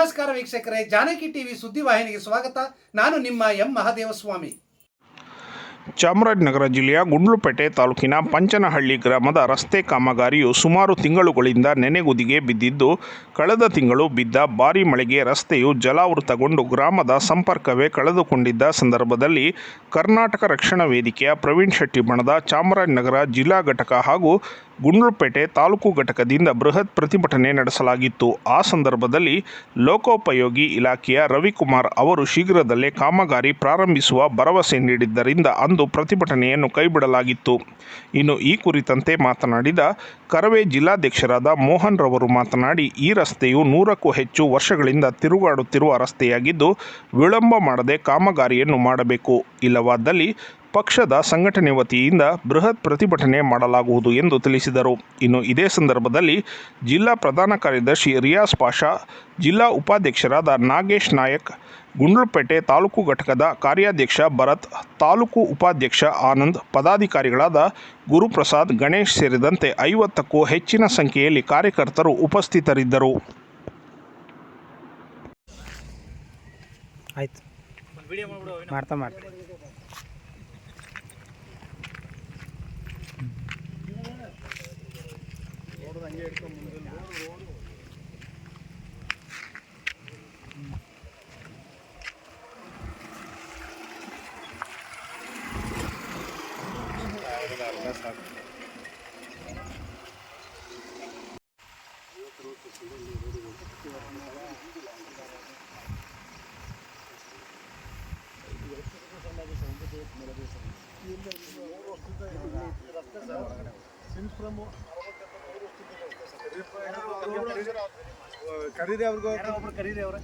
ನಮಸ್ಕಾರ ವೀಕ್ಷಕರೇ, ಜಾನಕಿ ಟಿವಿ ಸುದ್ದಿವಾಹಿನಿಗೆ ಸ್ವಾಗತ. ನಾನು ನಿಮ್ಮ ಎಂ ಮಹಾದೇವಸ್ವಾಮಿ. ಚಾಮರಾಜನಗರ ಜಿಲ್ಲೆಯ ಗುಂಡ್ಲುಪೇಟೆ ತಾಲೂಕಿನ ಪಂಚನಹಳ್ಳಿ ಗ್ರಾಮದ ರಸ್ತೆ ಕಾಮಗಾರಿಯು ಸುಮಾರು ತಿಂಗಳುಗಳಿಂದ ನೆನೆಗುದಿಗೆ ಬಿದ್ದಿದ್ದು, ಕಳೆದ ತಿಂಗಳು ಬಿದ್ದ ಭಾರೀ ಮಳೆಗೆ ರಸ್ತೆಯು ಜಲಾವೃತಗೊಂಡು ಗ್ರಾಮದ ಸಂಪರ್ಕವೇ ಕಳೆದುಕೊಂಡಿದ್ದ ಸಂದರ್ಭದಲ್ಲಿ ಕರ್ನಾಟಕ ರಕ್ಷಣಾ ವೇದಿಕೆಯ ಪ್ರವೀಣ್ ಶೆಟ್ಟಿ ಬಣದ ಚಾಮರಾಜನಗರ ಜಿಲ್ಲಾ ಘಟಕ ಹಾಗೂ ಗುಂಡ್ಲುಪೇಟೆ ತಾಲೂಕು ಘಟಕದಿಂದ ಬೃಹತ್ ಪ್ರತಿಭಟನೆ ನಡೆಸಲಾಗಿತ್ತು. ಆ ಸಂದರ್ಭದಲ್ಲಿ ಲೋಕೋಪಯೋಗಿ ಇಲಾಖೆಯ ರವಿಕುಮಾರ್ ಅವರು ಶೀಘ್ರದಲ್ಲೇ ಕಾಮಗಾರಿ ಪ್ರಾರಂಭಿಸುವ ಭರವಸೆ ನೀಡಿದ್ದರಿಂದ ಅಂದು ಪ್ರತಿಭಟನೆಯನ್ನು ಕೈಬಿಡಲಾಗಿತ್ತು. ಇನ್ನು ಈ ಕುರಿತಂತೆ ಮಾತನಾಡಿದ ಕರವೇ ಜಿಲ್ಲಾಧ್ಯಕ್ಷರಾದ ಮೋಹನ್ ರವರು ಮಾತನಾಡಿ, ಈ ರಸ್ತೆಯು ನೂರಕ್ಕೂ ಹೆಚ್ಚು ವರ್ಷಗಳಿಂದ ತಿರುಗಾಡುತ್ತಿರುವ ರಸ್ತೆಯಾಗಿದ್ದು, ವಿಳಂಬ ಮಾಡದೆ ಕಾಮಗಾರಿಯನ್ನು ಮಾಡಬೇಕು. ಇಲ್ಲವಾದಲ್ಲಿ ಪಕ್ಷದ ಸಂಘಟನೆ ವತಿಯಿಂದ ಬೃಹತ್ ಪ್ರತಿಭಟನೆ ಮಾಡಲಾಗುವುದು ಎಂದು ತಿಳಿಸಿದರು. ಇನ್ನು ಇದೇ ಸಂದರ್ಭದಲ್ಲಿ ಜಿಲ್ಲಾ ಪ್ರಧಾನ ಕಾರ್ಯದರ್ಶಿ ರಿಯಾಸ್ ಪಾಷಾ, ಜಿಲ್ಲಾ ಉಪಾಧ್ಯಕ್ಷರಾದ ನಾಗೇಶ್ ನಾಯಕ್, ಗುಂಡ್ಲುಪೇಟೆ ತಾಲೂಕು ಘಟಕದ ಕಾರ್ಯಾಧ್ಯಕ್ಷ ಭರತ್, ತಾಲೂಕು ಉಪಾಧ್ಯಕ್ಷ ಆನಂದ್, ಪದಾಧಿಕಾರಿಗಳಾದ ಗುರುಪ್ರಸಾದ್, ಗಣೇಶ್ ಸೇರಿದಂತೆ ಐವತ್ತಕ್ಕೂ ಹೆಚ್ಚಿನ ಸಂಖ್ಯೆಯಲ್ಲಿ ಕಾರ್ಯಕರ್ತರು ಉಪಸ್ಥಿತರಿದ್ದರು. ಆಯ್ತು. ಮಾಡ್ತಾ. ಮಾಡ್ತಾ ಖರೀದಿ ಅವ್ರಿಗೂ ಒಬ್ರು ಖರೀದಿ ಅವರ